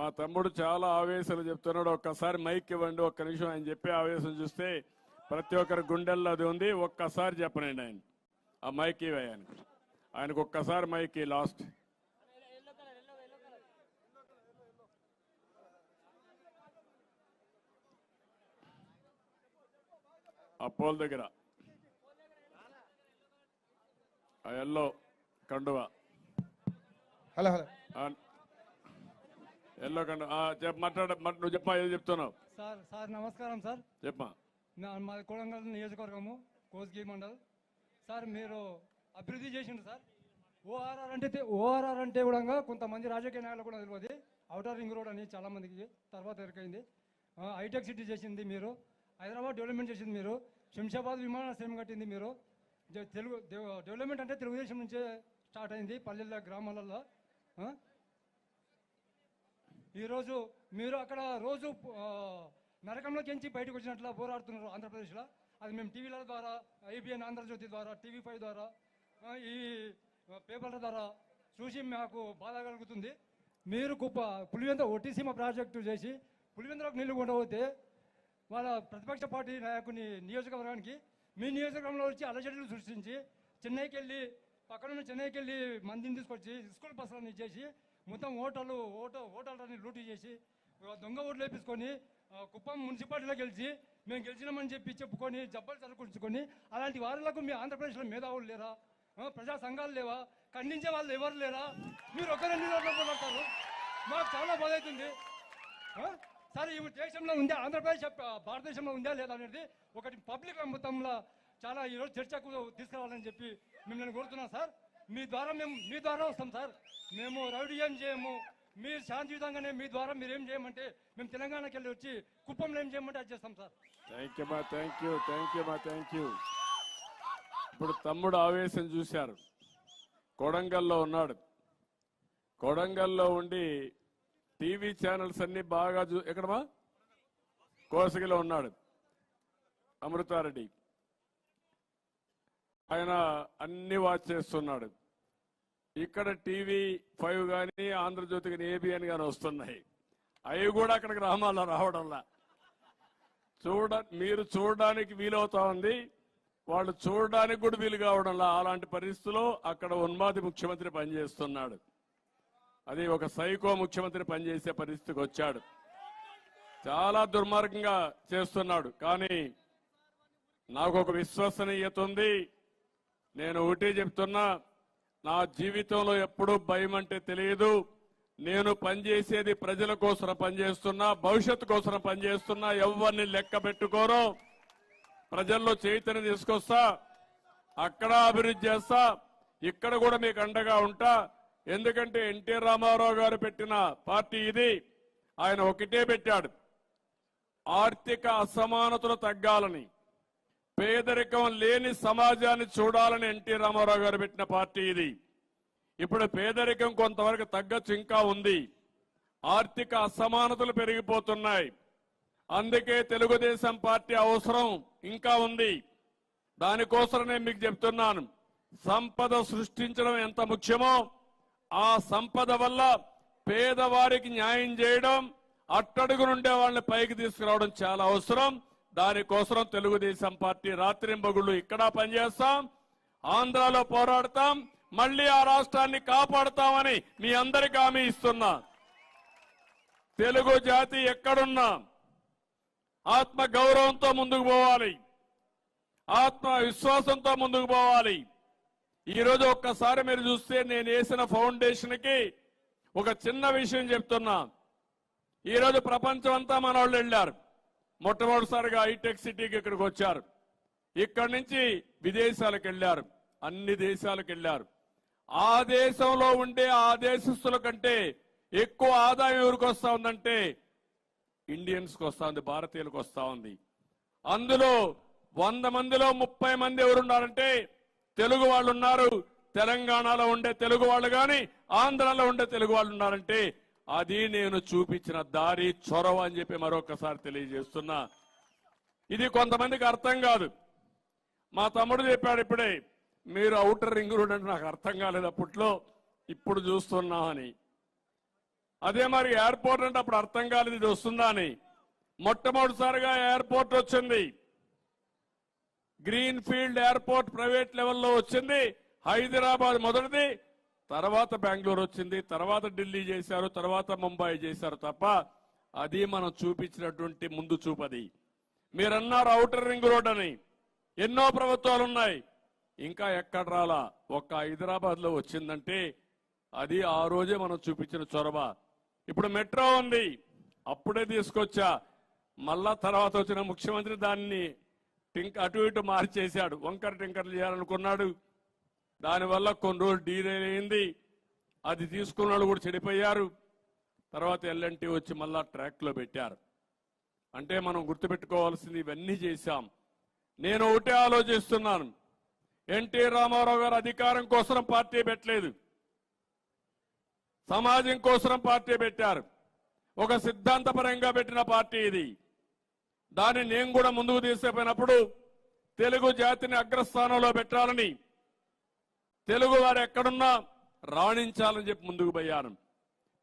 మా తమ్ముడు చాలా ఆవేశాలు చెప్తున్నాడు. ఒక్కసారి మైక్ ఇవ్వండి ఒక్క నిమిషం ఆయన చెప్పే ఆవేశం చూస్తే ప్రతి ఒక్కరి గుండెల్లో అది ఉంది. ఒక్కసారి చెప్పనండి ఆయన. ఆ మైక్ ఇవ్వ ఆయనకు. ఆయనకు ఒక్కసారి మైక్ లాస్ట్. ఆ పోల్ దగ్గర. ఆ ఎల్లో కండువ. Hello hello. ఎల్లో చెప్పు మాట్లాడ మా- నువ్వు చెప్పమా ఏదో చెప్తున్నావు. సార్ సార్ నమస్కారం సార్. చెప్పమా నా- మాది కొడంగల్ నియోజకవర్గము కోస్గి మండల్. సార్ మీరు అభివృద్ధి చేసిండు సార్. ఓఆర్ఆర్ అంటే ఓఆర్ఆర్ అంటే కూడా కొంతమంది రాజకీయ నాయకులు కూడా తెలియదు అవుటర్ రింగ్ రోడ్ అని చాలా మందికి తర్వాత ఎరకైంది హైటెక్ సిటీ చేసింది మీరు. హైదరాబాద్ డెవలప్మెంట్ చేసింది మీరు. శంషాబాద్ విమానాశ్రయం కట్టింది మీరు. తెలుగు డెవ- డెవలప్మెంట్ అంటే తెలుగుదేశం నుంచే స్టార్ట్ అయింది పల్లెల్లో గ్రామాలలో? ఈరోజు మీరు అక్కడ రోజు నరకంలోకి ఎంచి బయటకు వచ్చినట్లు పోరాడుతున్నారు ఆంధ్రప్రదేశ్లో. అది మేము టీవీల ద్వారా ఐబిఎన్ ఆంధ్రజ్యోతి ద్వారా టీవీ ఫైవ్ ద్వారా ఈ పేపర్ల ద్వారా చూసి మాకు బాధ కలుగుతుంది. మీరు గొప్ప పులివెంద ఒట్టిసీమ ప్రాజెక్టు చేసి పులివెందులకు నీళ్ళు ఉండబోతే వాళ్ళ ప్రతిపక్ష పార్టీ నాయకుని నియోజకవర్గానికి మీ నియోజకవర్గంలో వచ్చి అలజడులు సృష్టించి చెన్నైకి వెళ్ళి పక్కనున్న చెన్నైకి వెళ్ళి మందిని తీసుకొచ్చి స్కూల్ బస్సులను ఇచ్చేసి మొత్తం ఓటర్లు ఓటు ఓటర్లని లూటీ చేసి దొంగ ఓట్లు వేపించుకొని కుప్పం మున్సిపాలిటీలో గెలిచి మేము గెలిచినామని చెప్పి చెప్పుకొని జబ్బలు చదువుకుంచుకొని అలాంటి వారులకు మీ ఆంధ్రప్రదేశ్లో మేధావులు లేరా? ప్రజా సంఘాలు లేవా? ఖండించే వాళ్ళు ఎవరు లేరా? మీరు ఒకరే నిలబడతారు మాకు చాలా బాధ అవుతుంది. సరే ఈ దేశంలో ఉందా? ఆంధ్రప్రదేశ్ భారతదేశంలో ఉందా లేదా అనేది ఒకటి పబ్లిక్ మొత్తంలో చాలా ఈరోజు చర్చకు తీసుకురావాలని చెప్పి మిమ్మల్ని కోరుతున్నాను సార్. మీ ద్వారా మేము మీ ద్వారా వస్తాం సార్. మేము రౌడీ ఏం చేయము. మీరు శాంతియుతంగానే మీ ద్వారా మీరు ఏం చేయమంటే మేము తెలంగాణకి వెళ్ళి వచ్చి కుప్పంలో ఏం చేయమంటే అది చేస్తాం సార్. థ్యాంక్ యూ మా థ్యాంక్ యూ థ్యాంక్ యూ మా థ్యాంక్ యూ ఇప్పుడు తమ్ముడు ఆవేశం చూశారు. కొడంగల్లో ఉన్నాడు. కొడంగల్లో ఉండి టీవీ ఛానల్స్ అన్ని బాగా చూ ఎక్కడమా కోసగిలో ఉన్నాడు. అమృతారెడ్డి. ఆయన అన్ని వాచ్ చేస్తున్నాడు. ఇక్కడ టీవీ ఫైవ్ కానీ ఆంధ్రజ్యోతి కానీ ఏబిఎన్ కానీ వస్తున్నాయి. అవి కూడా అక్కడ గ్రామాల్లో రావడంలా. చూడ మీరు చూడడానికి వీలవుతా ఉంది. వాళ్ళు చూడడానికి కూడా వీలు కావడంలా. అలాంటి పరిస్థితుల్లో అక్కడ ఉన్మాది ముఖ్యమంత్రి పనిచేస్తున్నాడు. అది ఒక సైకో ముఖ్యమంత్రి పనిచేసే పరిస్థితికి వచ్చాడు. చాలా దుర్మార్గంగా చేస్తున్నాడు. కానీ నాకు ఒక విశ్వసనీయత ఉంది. నేను ఒకటి చెప్తున్నా. నా జీవితంలో ఎప్పుడూ భయం అంటే తెలియదు. నేను పనిచేసేది ప్రజల కోసం పనిచేస్తున్నా భవిష్యత్తు కోసం పనిచేస్తున్నా ఎవరిని లెక్క పెట్టుకోరు ప్రజల్లో చైతన్యం తీసుకొస్తా అక్కడ అభివృద్ధి చేస్తా ఇక్కడ కూడా మీకు అండగా ఉంటా. ఎందుకంటే ఎన్టీ రామారావు గారు పెట్టిన పార్టీ ఇది ఆయన ఒకటే పెట్టాడు. ఆర్థిక అసమానతలు తగ్గాలని. పేదరికం లేని సమాజాన్ని చూడాలని ఎన్టీ రామారావు గారు పెట్టిన పార్టీ ఇది. ఇప్పుడు పేదరికం కొంతవరకు తగ్గచ్చు ఇంకా ఉంది. ఆర్థిక అసమానతలు పెరిగిపోతున్నాయి. అందుకే తెలుగుదేశం పార్టీ అవసరం ఇంకా ఉంది. దానికోసం నేను మీకు చెప్తున్నాను. సంపద సృష్టించడం ఎంత ముఖ్యమో ఆ సంపద వల్ల పేదవారికి న్యాయం చేయడం అట్టడుగు నుండే వాళ్ళని పైకి తీసుకురావడం చాలా అవసరం. దానికోసం తెలుగుదేశం పార్టీ రాత్రింబగుళ్ళు ఇక్కడ పనిచేస్తాం ఆంధ్రాలో పోరాడతాం మళ్ళీ ఆ రాష్ట్రాన్ని కాపాడతామని మీ అందరికి హామీ ఇస్తున్నా. తెలుగు జాతి ఎక్కడున్నా ఆత్మ గౌరవంతో ముందుకు పోవాలి ఆత్మ విశ్వాసంతో ముందుకు పోవాలి. ఈరోజు ఒక్కసారి మీరు చూస్తే నేను వేసిన ఫౌండేషన్కి ఒక చిన్న విషయం చెప్తున్నా. ఈ రోజు ప్రపంచం అంతా మన వాళ్ళు వెళ్ళారు. మొట్టమొదటిసారిగా హైటెక్ సిటీకి ఇక్కడికి వచ్చారు. ఇక్కడి నుంచి విదేశాలకు వెళ్ళారు. అన్ని దేశాలకు వెళ్ళారు. ఆ దేశంలో ఉండే ఆ దేశస్తుల కంటే ఎక్కువ ఆదాయం ఎవరికి వస్తా ఉందంటే ఇండియన్స్కి వస్తా ఉంది భారతీయులకు వస్తా ఉంది. అందులో వంద మందిలో ముప్పై మంది ఎవరున్నారంటే తెలుగు వాళ్ళు ఉన్నారు తెలంగాణలో ఉండే తెలుగు వాళ్ళు కానీ ఆంధ్రాలో ఉండే తెలుగు వాళ్ళు ఉన్నారంటే అది నేను చూపించిన దారి చొరవ అని చెప్పి మరొకసారి తెలియజేస్తున్నా. ఇది కొంతమందికి అర్థం కాదు. మా తమ్ముడు చెప్పాడు ఇప్పుడే మీరు అవుటర్ రింగ్ రోడ్ అంటే నాకు అర్థం కాలేదు అప్పట్లో ఇప్పుడు చూస్తున్నా అని. అదే మరి ఎయిర్పోర్ట్ అంటే అప్పుడు అర్థం కాలేదు ఇది వస్తుందా అని. మొట్టమొదటిసారిగా ఎయిర్పోర్ట్ వచ్చింది. గ్రీన్ ఫీల్డ్ ఎయిర్పోర్ట్ ప్రైవేట్ లెవెల్లో వచ్చింది. హైదరాబాద్ మొదటిది తర్వాత బెంగళూరు వచ్చింది తర్వాత ఢిల్లీ చేశారు తర్వాత ముంబై చేశారు తప్ప అది మనం చూపించినటువంటి ముందు చూపది మీరన్నారు ఔటర్ రింగ్ రోడ్ అని ఎన్నో ప్రభుత్వాలు ఉన్నాయి. ఇంకా ఎక్కడ రాలా? ఒక్క హైదరాబాద్లో వచ్చిందంటే అది ఆ రోజే మనం చూపించిన చొరవ. ఇప్పుడు మెట్రో ఉంది. అప్పుడే తీసుకొచ్చా. మళ్ళా తర్వాత వచ్చిన ముఖ్యమంత్రి దాన్ని టింక్ అటు ఇటు మార్చేశాడు. వంకర టింకర్లు చేయాలనుకున్నాడు. దానివల్ల కొన్ని రోజులు డీరైల్ అయింది. అది తీసుకున్న వాళ్ళు కూడా చెడిపోయారు. తర్వాత ఎల్ఎన్టీ వచ్చి మళ్ళా ట్రాక్లో పెట్టారు. అంటే మనం గుర్తుపెట్టుకోవాల్సింది ఇవన్నీ చేశాం. నేను ఒకటే ఆలోచిస్తున్నాను. ఎన్టీ రామారావు గారు అధికారం కోసం పార్టీ పెట్టలేదు. సమాజం కోసం పార్టీ పెట్టారు. ఒక సిద్ధాంతపరంగా పెట్టిన పార్టీ ఇది. దాన్ని నేను కూడా ముందుకు తీసుకుపోయినప్పుడు తెలుగు జాతిని అగ్రస్థానంలో పెట్టాలని తెలుగు వారు ఎక్కడున్నా రాణించాలని చెప్పి ముందుకు పోయాను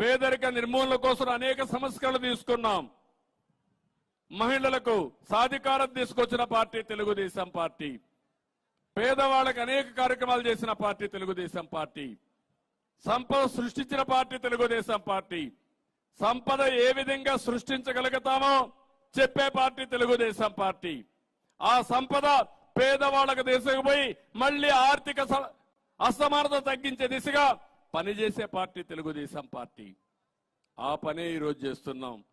పేదరిక నిర్మూలన కోసం అనేక సంస్కరణలు తీసుకున్నాం. మహిళలకు సాధికారం తీసుకొచ్చిన పార్టీ తెలుగుదేశం పార్టీ. పేదవాళ్ళకు అనేక కార్యక్రమాలు చేసిన పార్టీ తెలుగుదేశం పార్టీ. సంపద సృష్టించిన పార్టీ తెలుగుదేశం పార్టీ. సంపద ఏ విధంగా సృష్టించగలుగుతామో చెప్పే పార్టీ తెలుగుదేశం పార్టీ. ఆ సంపద పేదవాళ్ళకు తీసుకుపోయి మళ్ళీ ఆర్థిక స- అసమానత తగ్గించే దిశగా పనిచేసే పార్టీ తెలుగుదేశం పార్టీ. ఆ పనే ఈరోజు చేస్తున్నాం.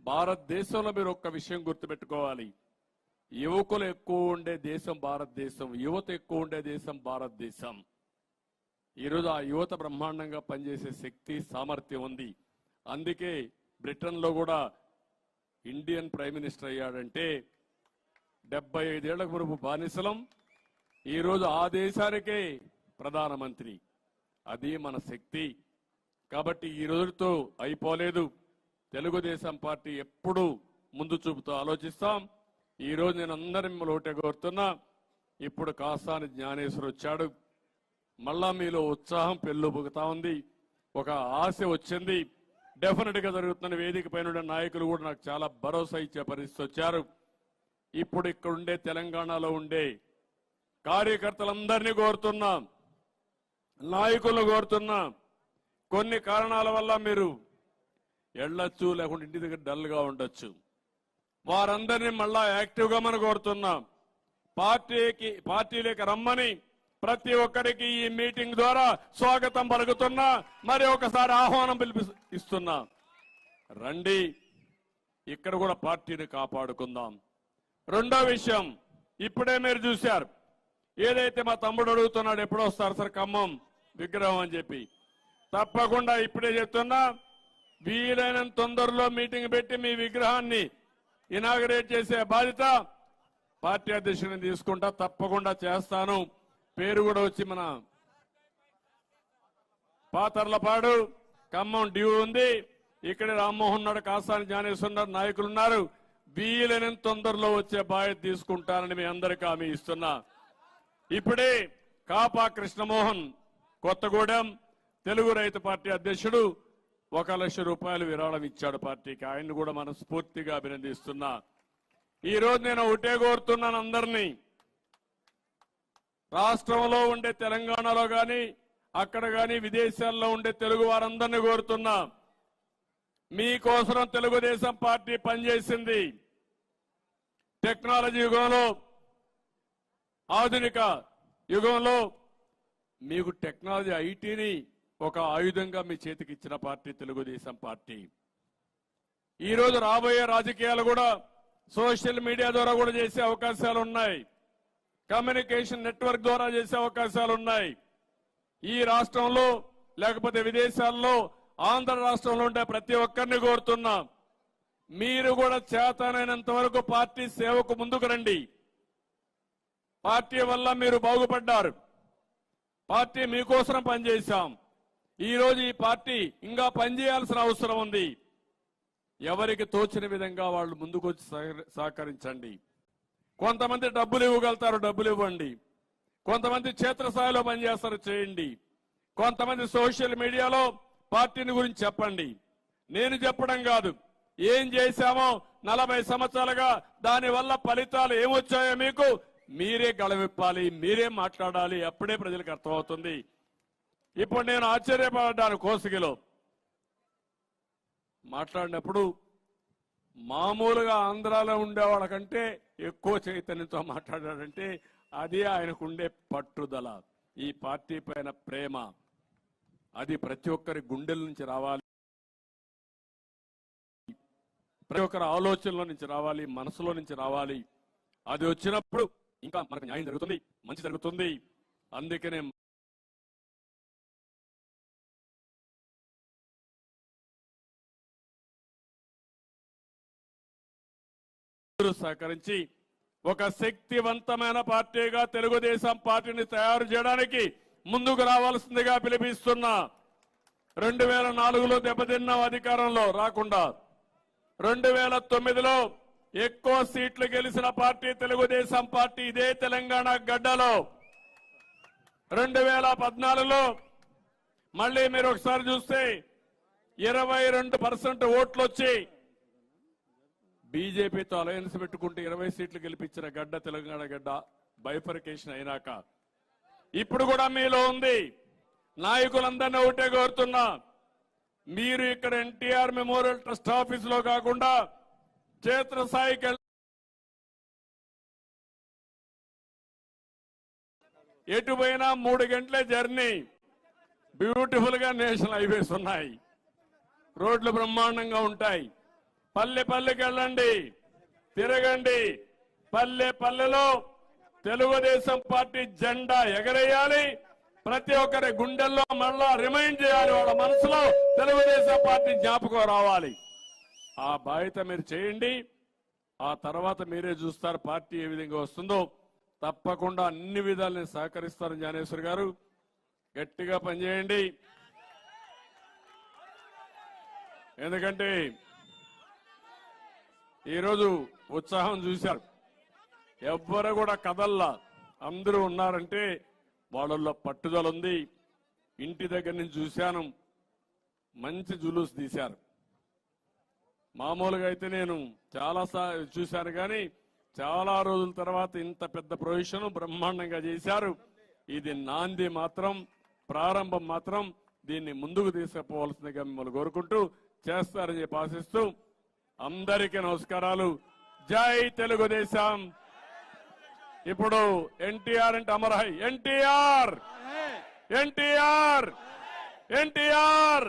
భారతదేశంలో మీరు ఒక్క విషయం గుర్తుపెట్టుకోవాలి. యువకులు ఎక్కువ ఉండే దేశం భారతదేశం యువత ఎక్కువ ఉండే దేశం భారతదేశం. ఈరోజు ఆ యువత బ్రహ్మాండంగా పనిచేసే శక్తి సామర్థ్యం ఉంది. అందుకే బ్రిటన్లో కూడా ఇండియన్ ప్రైమ్ మినిస్టర్ అయ్యాడంటే డెబ్బై ఐదేళ్ళకు మునుపు బానిసలం. ఈరోజు ఆ దేశానికే ప్రధానమంత్రి. అది మన శక్తి. కాబట్టి ఈ రోజుతో అయిపోలేదు. తెలుగుదేశం పార్టీ ఎప్పుడూ ముందు చూపుతూ ఆలోచిస్తాం. ఈ రోజు నేను అందరి మిమ్మల్ని ఒకటే కోరుతున్నా. ఇప్పుడు కాసాని జ్ఞానేశ్వరు వచ్చాడు. మళ్ళా మీలో ఉత్సాహం పెళ్ళుబుగుతా ఉంది. ఒక ఆశ వచ్చింది. డెఫినెట్గా జరుగుతున్న వేదిక పైన నాయకులు కూడా నాకు చాలా భరోసా ఇచ్చే పరిస్థితి వచ్చారు. ఇప్పుడు ఇక్కడ ఉండే తెలంగాణలో ఉండే కార్యకర్తలందరినీ కోరుతున్నాం. నాయకులను కోరుతున్నాం. కొన్ని కారణాల వల్ల మీరు వెళ్ళొచ్చు లేకుంటే ఇంటి దగ్గర డల్గా ఉండొచ్చు. వారందరినీ మళ్ళా యాక్టివ్గా మనం కోరుతున్నాం. పార్టీకి పార్టీలోకి రమ్మని ప్రతి ఒక్కరికి ఈ మీటింగ్ ద్వారా స్వాగతం పలుకుతున్నా మరి ఒకసారి ఆహ్వానం పిలిపి ఇస్తున్నా. రండి ఇక్కడ కూడా పార్టీని కాపాడుకుందాం. రెండో విషయం ఇప్పుడే మీరు చూశారు. ఏదైతే మా తమ్ముడు అడుగుతున్నాడు ఎప్పుడో వస్తారు సార్ ఖమ్మం. విగ్రహం అని చెప్పి. తప్పకుండా ఇప్పుడే చెప్తున్నా వీలైనంత తొందరలో మీటింగ్ పెట్టి మీ విగ్రహాన్ని ఇనాగరేట్ చేసే బాధ్యత పార్టీ అధ్యక్షుని తీసుకుంటా తప్పకుండా చేస్తాను. పేరు కూడా వచ్చి మన పాతర్లపాడు ఖమ్మం డ్యూ ఉంది. ఇక్కడ రామ్మోహన్ నాడు కాసాని జ్ఞానేశ్వర్ నాయకులు ఉన్నారు. వీలైనంత తొందరలో వచ్చే బాధ్యత తీసుకుంటానని మీ అందరికీ హామీ ఇస్తున్నా. ఇప్పుడే కాపా కృష్ణమోహన్ కొత్తగూడెం తెలుగు రైతు పార్టీ అధ్యక్షుడు ఒక లక్ష రూపాయలు విరాళం ఇచ్చాడు పార్టీకి. ఆయన్ని కూడా మనస్ఫూర్తిగా అభినందిస్తున్నా. ఈరోజు నేను ఒకటే కోరుతున్నాను అందరినీ. రాష్ట్రంలో ఉండే తెలంగాణలో కానీ అక్కడ కానీ విదేశాల్లో ఉండే తెలుగు వారందరినీ కోరుతున్నా. మీకోసం తెలుగుదేశం పార్టీ పనిచేసింది. టెక్నాలజీ యుగంలో ఆధునిక యుగంలో మీకు టెక్నాలజీ ఐటీని ఒక ఆయుధంగా మీ చేతికి ఇచ్చిన పార్టీ తెలుగుదేశం పార్టీ. ఈరోజు రాబోయే రాజకీయాలు కూడా సోషల్ మీడియా ద్వారా కూడా చేసే అవకాశాలు ఉన్నాయి. కమ్యూనికేషన్ నెట్వర్క్ ద్వారా చేసే అవకాశాలు ఉన్నాయి. ఈ రాష్ట్రంలో లేకపోతే విదేశాల్లో ఆంధ్ర రాష్ట్రంలో ఉండే ప్రతి ఒక్కరిని కోరుతున్నా మీరు కూడా చేతనైనంత వరకు పార్టీ సేవకు ముందుకు రండి. పార్టీ వల్ల మీరు బాగుపడ్డారు. పార్టీ మీకోసం పనిచేశాం. ఈరోజు ఈ పార్టీ ఇంకా పనిచేయాల్సిన అవసరం ఉంది. ఎవరికి తోచిన విధంగా వాళ్ళు ముందుకొచ్చి సహకరించండి. కొంతమంది డబ్బులు ఇవ్వగలుగుతారు డబ్బులు ఇవ్వండి. కొంతమంది క్షేత్రస్థాయిలో పనిచేస్తారు చేయండి. కొంతమంది సోషల్ మీడియాలో పార్టీని గురించి చెప్పండి. నేను చెప్పడం కాదు. ఏం చేశామో నలభై సంవత్సరాలుగా దానివల్ల ఫలితాలు ఏమొచ్చాయో మీకు మీరే గళవిప్పాలి మీరే మాట్లాడాలి అప్పుడే ప్రజలకు అర్థమవుతుంది. ఇప్పుడు నేను ఆశ్చర్యపడ్డాను కోసిగిలో. మాట్లాడినప్పుడు మామూలుగా ఆంధ్రాలో ఉండేవాళ్ళకంటే ఎక్కువ చైతన్యంతో మాట్లాడాడంటే అది ఆయనకుండే పట్టుదల ఈ పార్టీ పైన ప్రేమ. అది ప్రతి ఒక్కరి గుండెల నుంచి రావాలి. ప్రతి ఒక్కరి ఆలోచనలో నుంచి రావాలి మనసులో నుంచి రావాలి. అది వచ్చినప్పుడు ఇంకా మనకు న్యాయం జరుగుతుంది మంచి జరుగుతుంది. అందుకనే సహకరించి ఒక శక్తివంతమైన పార్టీగా తెలుగుదేశం పార్టీని తయారు చేయడానికి ముందుకు రావాల్సిందిగా పిలిపిస్తున్నా రెండు వేల నాలుగులో దెబ్బతిన్నాం అధికారంలో రాకుండా. రెండు వేల తొమ్మిదిలో ఎక్కువ సీట్లు గెలిచిన పార్టీ తెలుగుదేశం పార్టీ ఇదే తెలంగాణ గడ్డలో. రెండు వేల పద్నాలుగులో మళ్ళీ మీరు ఒకసారి చూస్తే ఇరవై రెండు పర్సెంట్ ఓట్లు వచ్చి బీజేపీతో అలయన్స్ పెట్టుకుంటే ఇరవై సీట్లు గెలిపించిన గడ్డ తెలంగాణ గడ్డ బైఫర్కేషన్ అయినాక. ఇప్పుడు కూడా మీలో ఉంది. నాయకులందరినీ ఒకటే కోరుతున్నా. మీరు ఇక్కడ ఎన్టీఆర్ మెమోరియల్ ట్రస్ట్ ఆఫీసులో కాకుండా క్షేత్రస్థాయికి ఎటు పోయినా మూడు గంటలే జర్నీ. బ్యూటిఫుల్గా నేషనల్ హైవేస్ ఉన్నాయి. రోడ్లు బ్రహ్మాండంగా ఉంటాయి. పల్లె పల్లెకి వెళ్ళండి. తిరగండి. పల్లె పల్లెలో తెలుగుదేశం పార్టీ జెండా ఎగరేయాలి. ప్రతి ఒక్కరి గుండెల్లో మళ్ళా రిమైండ్ చేయాలి వాళ్ళ మనసులో తెలుగుదేశం పార్టీ జ్ఞాపకం రావాలి. ఆ బాధ్యత మీరు చేయండి. ఆ తర్వాత మీరే చూస్తారు పార్టీ ఏ విధంగా వస్తుందో. తప్పకుండా అన్ని విధాలని సహకరిస్తారు జ్ఞానేశ్వర్ గారు. గట్టిగా పనిచేయండి. ఎందుకంటే ఈరోజు ఉత్సాహం చూశారు. ఎవ్వరు కూడా కదల్లా. అందరూ ఉన్నారంటే వాళ్ళల్లో పట్టుదల ఉంది. ఇంటి దగ్గర నుంచి చూశాను. మంచి జులూస్ తీశారు. మామూలుగా అయితే నేను చాలా చూశాను కానీ చాలా రోజుల తర్వాత ఇంత పెద్ద ప్రొవిషన్ బ్రహ్మాండంగా చేశారు. ఇది నాంది మాత్రం ప్రారంభం మాత్రం దీన్ని ముందుకు తీసుకుపోవాల్సిందిగా మిమ్మల్ని కోరుకుంటూ చేస్తారని చెప్పి ఆశిస్తూ అందరికీ నమస్కారాలు. జై తెలుగుదేశం. ఇప్పుడు ఎన్టీఆర్ అంటే అమరహై. ఎన్టీఆర్! ఎన్టీఆర్! ఎన్టీఆర్!